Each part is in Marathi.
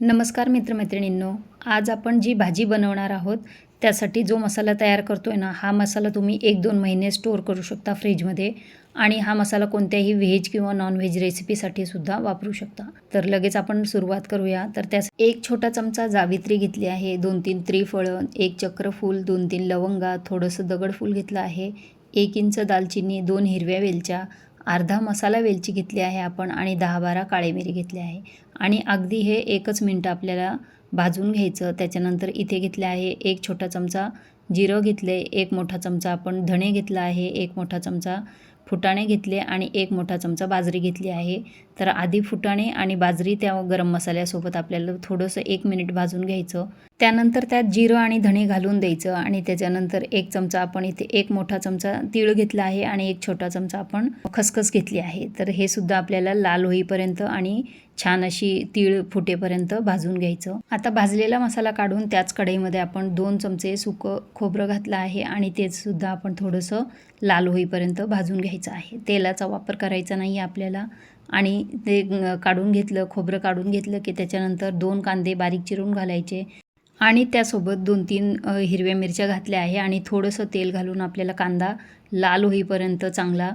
नमस्कार मित्रमैत्रिणींनो आज आपण जी भाजी बनवणार आहोत त्यासाठी जो मसाला तयार करतो आहे ना हा मसाला तुम्ही एक दोन महिने स्टोअर करू शकता फ्रीजमध्ये आणि हा मसाला कोणत्याही व्हेज किंवा नॉन व्हेज रेसिपीसाठी सुद्धा वापरू शकता. तर लगेच आपण सुरुवात करूया. तर त्यास एक छोटा चमचा जावित्री घेतली आहे दोन तीन त्रिफळं एक चक्रफूल दोन तीन लवंगा थोडंसं दगडफूल घेतलं आहे एक इंच दालचिनी दोन हिरव्या वेलच्या अर्धा मसाला वेलची घेतली आहे आपण आणि दहा बारा काळे मिरी घेतली आहे. आणि अगदी हे एकच मिनटं आपल्याला भाजून घ्यायचं. त्याच्यानंतर इथे घेतले आहे एक छोटा चमचा जिरं घेतले एक मोठा चमचा आपण धणे घेतला आहे एक मोठा चमचा फुटाणे घेतले आणि एक मोठा चमचा बाजरी घेतली आहे. तर आधी फुटाणे आणि बाजरी त्या गरम मसाल्यासोबत आपल्याला थोडंसं एक मिनिट भाजून घ्यायचं. त्यानंतर त्यात जिरं आणि धणे घालून द्यायचं आणि त्याच्यानंतर एक चमचा आपण इथे एक मोठा चमचा तीळ घेतला आहे आणि एक छोटा चमचा आपण खसखस घेतली आहे. तर हे सुद्धा आपल्याला लाल होईपर्यंत आणि छान अशी तीळ फुटेपर्यंत भाजून घ्यायचं. आता भाजलेला मसाला काढून त्याच कढईमध्ये आपण दोन चमचे सुकं खोबरं घातलं आहे आणि तेच सुद्धा आपण थोडंसं लाल होईपर्यंत भाजून घ्यायचं आहे. तेलाचा वापर करायचा नाही आपल्याला. आणि ते काढून घेतलं खोबरं काढून घेतलं की त्याच्यानंतर दोन कांदे बारीक चिरून घालायचे. आणि त्यासोबत दोन तीन हिरव्या मिरच्या घातल्या आहे आणि थोडंसं तेल घालून आपल्याला कांदा लाल होईपर्यंत चांगला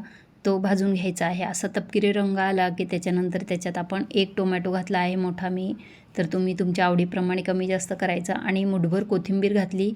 तो भाजून घ्यायचा आहे. असा तपकिरी रंग आला की त्याच्यानंतर त्याच्यात आपण एक टोमॅटो घातला आहे मोठा मी. तर तुम्ही तुमच्या आवडीप्रमाणे कमी जास्त करायचा. आणि मुठभर कोथिंबीर घातली.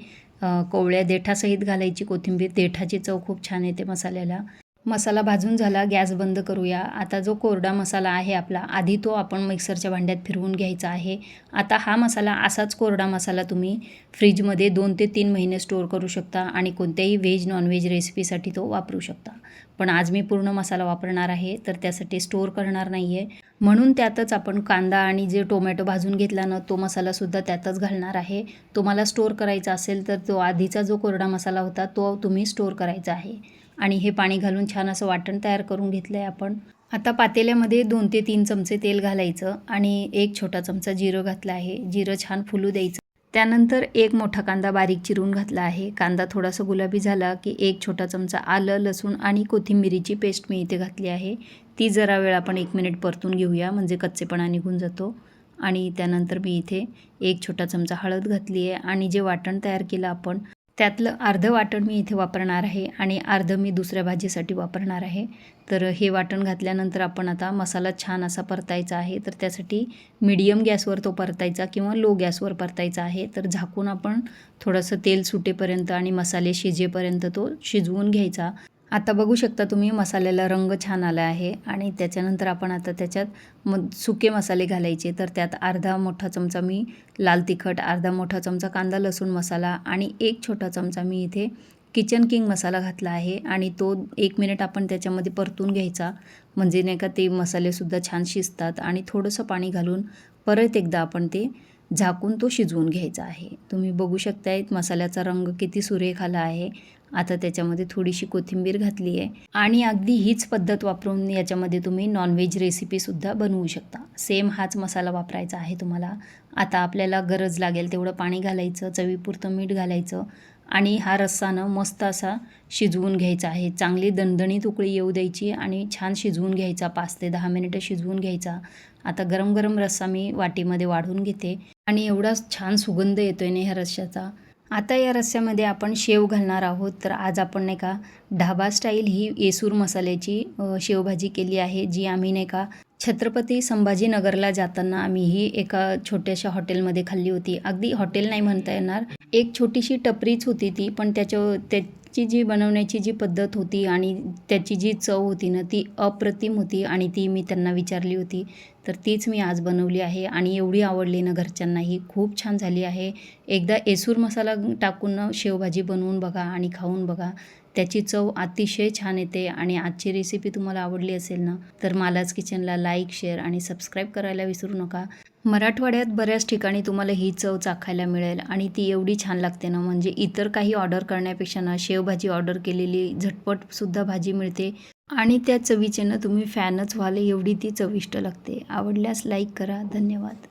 कोवळ्या देठासहित घालायची कोथिंबीर. देठाची चव खूप छान येते मसाल्याला. मसाला भाजून झाला गॅस बंद करूया. आता जो कोरडा मसाला आहे आपला आधी तो आपण मिक्सरच्या भांड्यात फिरवून घ्यायचा आहे. आता हा मसाला असाच कोरडा मसाला तुम्ही फ्रीजमध्ये दोन ते तीन महिने स्टोअर करू शकता आणि कोणत्याही व्हेज नॉनव्हेज रेसिपीसाठी तो वापरू शकता. पण आज मी पूर्ण मसाला वापरणार आहे तर त्यासाठी स्टोअर करणार नाही आहे म्हणून त्यातच आपण कांदा आणि जे टोमॅटो भाजून घेतला ना तो मसालासुद्धा त्यातच घालणार आहे. तुम्हाला स्टोअर करायचा असेल तर तो आधीचा जो कोरडा मसाला होता तो तुम्ही स्टोअर करायचा आहे. आणि हे पाणी घालून छान असं वाटण तयार करून घेतलं आहे आपण. आता पातेल्यामध्ये दोन ते तीन चमचे तेल घालायचं आणि एक छोटा चमचा जिरं घातला आहे. जिरं छान फुलू द्यायचं. त्यानंतर एक मोठा कांदा बारीक चिरून घातला आहे. कांदा थोडासा गुलाबी झाला की एक छोटा चमचा आलं लसूण आणि कोथिंबिरीची पेस्ट मी इथे घातली आहे. ती जरा वेळ आपण एक मिनिट परतून घेऊया म्हणजे कच्चेपणा निघून जातो. आणि त्यानंतर मी इथे एक छोटा चमचा हळद घातली आहे. आणि जे वाटण तयार केलं आपण त्यातलं अर्धं वाटण मी इथे वापरणार आहे आणि अर्धं मी दुसऱ्या भाजीसाठी वापरणार आहे. तर हे वाटण घातल्यानंतर आपण आता मसाला छान असा परतायचा आहे. तर त्यासाठी मीडियम गॅसवर तो परतायचा किंवा लो गॅसवर परतायचा आहे. तर झाकून आपण थोडंसं तेल सुटेपर्यंत आणि मसाले शिजेपर्यंत तो शिजवून घ्यायचा. आता बघू शकता तुम्ही मसाल्याला रंग छान आला आहे आणि त्याच्यानंतर आपण आता त्याच्यात म सुके मसाले घालायचे. तर त्यात अर्धा मोठा चमचा मी लाल तिखट अर्धा मोठा चमचा कांदा लसूण मसाला आणि एक छोटा चमचा मी इथे किचन किंग मसाला घातला आहे आणि तो एक मिनिट आपण त्याच्यामध्ये परतून घ्यायचा. म्हणजे नाही का ते मसालेसुद्धा छान शिजतात आणि थोडंसं पाणी घालून परत एकदा आपण ते झाकून तो शिजवून घ्यायचा आहे. तुम्ही बघू शकताय मसाल्याचा रंग किती सुरेख आला आहे आता त्याच्यामध्ये थोडीशी कोथिंबीर घातली आहे. आणि अगदी हीच पद्धत वापरून याच्यामध्ये तुम्ही नॉनव्हेज रेसिपीसुद्धा बनवू शकता. सेम हाच मसाला वापरायचा आहे तुम्हाला. आता आपल्याला गरज लागेल तेवढं पाणी घालायचं चवीपुरतं मीठ घालायचं आणि हा रस्सानं मस्त असा शिजवून घ्यायचा आहे. चांगली दणदणीत उकळी येऊ द्यायची आणि छान शिजवून घ्यायचा पाच ते दहा मिनिटं शिजवून घ्यायचा. आता गरम गरम रस्सा मी वाटीमध्ये वाढून घेते. आणि एवढाच छान सुगंध येतो आहे ना ह्या रश्श्याचा आता या रस्स्यामध्ये आपण शेव घालणार आहोत. तर आज आपण नाही का ढाबा स्टाईल ही येसूर मसाल्याची शेवभाजी केली आहे जी आम्ही नाही का छत्रपती संभाजीनगरला जाताना आम्ही ही एका छोट्याशा हॉटेलमध्ये खाल्ली होती. अगदी हॉटेल नाही म्हणता येणार एक छोटीशी टपरीच होती ती पण त्याच्या ची जी बनवण्याची जी पद्धत होती आणि त्याची जी चव होती ना ती अप्रतिम होती आणि ती मी त्यांना विचारली होती. तर तीच मी आज बनवली आहे आणि एवढी आवडली ना घरच्यांनाही खूप छान झाली आहे. एकदा एसूर मसाला टाकून शेवभाजी बनवून बघा आणि खाऊन बघा. त्याची चव अतिशय छान येते आणि आजची रेसिपी तुम्हाला आवडली असेल ना तर मालाच किचनला लाईक शेअर आणि सबस्क्राईब करायला विसरू नका. मराठवाड्यात बऱ्याच ठिकाणी तुम्हाला ही चव चाखायला मिळेल आणि ती एवढी छान लागते ना म्हणजे इतर काही ऑर्डर करण्यापेक्षा ना शेवभाजी ऑर्डर केलेली झटपटसुद्धा भाजी मिळते आणि त्या चवीचे ना तुम्ही फॅनच व्हाल एवढी ती चविष्ट लागते. आवडल्यास लाईक करा. धन्यवाद.